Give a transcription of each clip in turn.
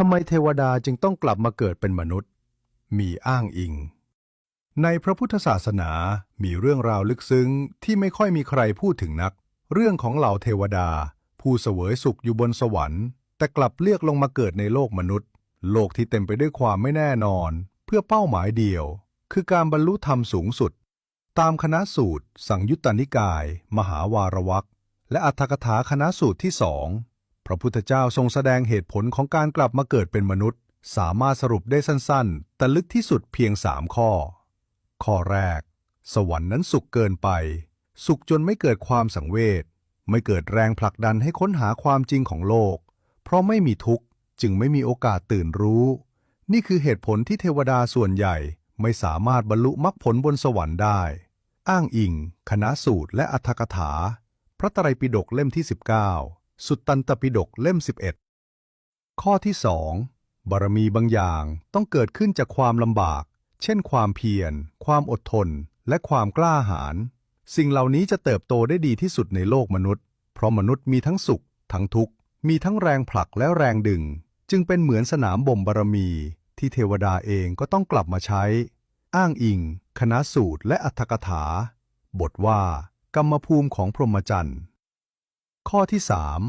ทำไมเทวดาจึงต้องกลับมาเกิดเป็นมนุษย์ มีอ้างอิง ในพระพุทธศาสนามีเรื่องราวลึกซึ้งที่ไม่ค่อยมีใครพูดถึงนัก เรื่องของเหล่าเทวดา ผู้เสวยสุขอยู่บนสวรรค์ แต่กลับเลือกลงมาเกิดในโลกมนุษย์ โลกที่เต็มไปด้วยความไม่แน่นอน เพื่อเป้าหมายเดียว คือการบรรลุธรรมสูงสุด ตามคณะสูตร สังยุตตนิกาย มหาวารวักและอัตถกถาคณะสูตรที่สอง พระพุทธเจ้าทรงแสดงเหตุผลของการกลับมาเกิดเป็นมนุษย์ สามารถสรุปได้สั้นๆ แต่ลึกที่สุดเพียงสามข้อ ข้อแรก สวรรค์นั้นสุขเกินไป สุขจนไม่เกิดความสังเวชไม่เกิดแรงผลักดันให้ค้นหาความจริงของโลก เพราะไม่มีทุกข์จึงไม่มีโอกาสตื่นรู้ นี่คือเหตุผลที่เทวดาส่วนใหญ่ไม่สามารถบรรลุมรรคผลบนสวรรค์ได้ อ้างอิง คณะสูตรและอัตถกถา พระไตรปิฎกเล่มที่ 19 สุตตันตปิฎกเล่ม 11 ข้อที่สองบารมีบางอย่างต้องเกิดขึ้นจากความลำบาก เช่นความเพียร ความอดทน และความกล้าหาญ สิ่งเหล่านี้จะเติบโตได้ดีที่สุดในโลกมนุษย์ เพราะมนุษย์มีทั้งสุข ทั้งทุกข์ มีทั้งแรงผลักและแรงดึง จึงเป็นเหมือนสนามบ่มบารมี ที่เทวดาเองก็ต้องกลับมาใช้ อ้างอิง คณะสูตรและอัตถกถา บทว่า กรรมภูมิของพรหมจรรย์ ข้อที่สาม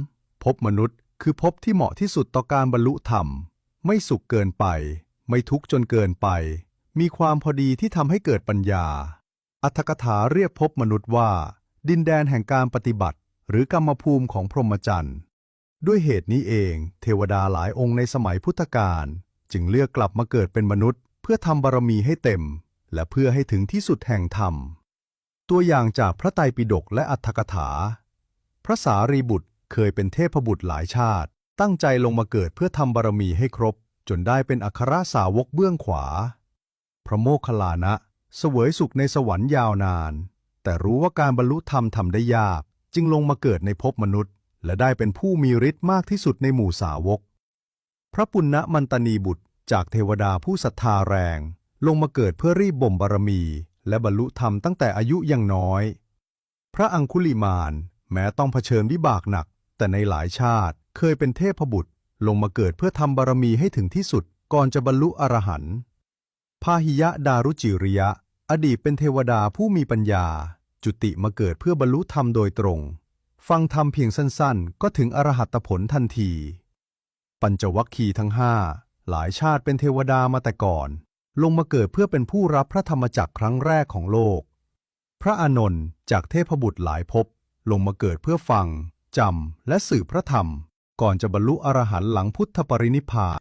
ภพมนุษย์คือภพที่เหมาะที่สุดต่อการบรรลุธรรม ไม่สุขเกินไป ไม่ทุกข์จนเกินไป มีความพอดีที่ทำให้เกิดปัญญา อัตถกถาเรียกภพมนุษย์ว่า ดินแดนแห่งการปฏิบัติ หรือกรรมภูมิของพรหมจรรย์ด้วยเหตุนี้เอง เทวดาหลายองค์ในสมัยพุทธกาลจึงเลือกกลับมาเกิดเป็นมนุษย์ เพื่อทำบารมีให้เต็ม และเพื่อให้ถึงที่สุดแห่งธรรม ตัวอย่างจากพระไตรปิฎกและอัตถกถา พระสารีบุตรเคยเป็นเทพบุตรหลายชาติ ตั้งใจลงมาเกิดเพื่อทำบารมีให้ครบ จนได้เป็นอัครสาวกเบื้องขวา พระโมคคัลลานะเสวยสุขในสวรรค์ยาวนาน แต่รู้ว่าการบรรลุธรรมทำได้ยาก จึงลงมาเกิดในภพมนุษย์ และได้เป็นผู้มีฤทธิ์มากที่สุดในหมู่สาวก พระปุณณมันตนีบุตรจากเทวดาผู้ศรัทธาแรง ลงมาเกิดเพื่อรีบบ่มบารมี และบรรลุธรรมตั้งแต่อายุยังน้อย พระอังคุลิมาน แม้ต้องเผชิญวิบากหนัก แต่ในหลายชาติเคยเป็นเทพบุตรลงมาเกิดเพื่อทำบารมีให้ถึงที่สุดก่อนจะบรรลุอรหันต์พาหิยะดารุจิริยะ อดีตเป็นเทวดาผู้มีปัญญา จุติมาเกิดเพื่อบรรลุธรรมโดยตรง ฟังธรรมเพียงสั้นๆ ก็ถึงอรหัตผลทันที ปัญจวัคคีย์ทั้งห้าหลายชาติเป็นเทวดามาแต่ก่อน ลงมาเกิดเพื่อเป็นผู้รับพระธรรมจักรครั้งแรกของโลก พระอานนท์จากเทพบุตรหลายภพ ลงมาเกิดเพื่อฟังจำและสื่อพระธรรม ก่อนจะบรรลุอรหันต์หลังพุทธปรินิพพาน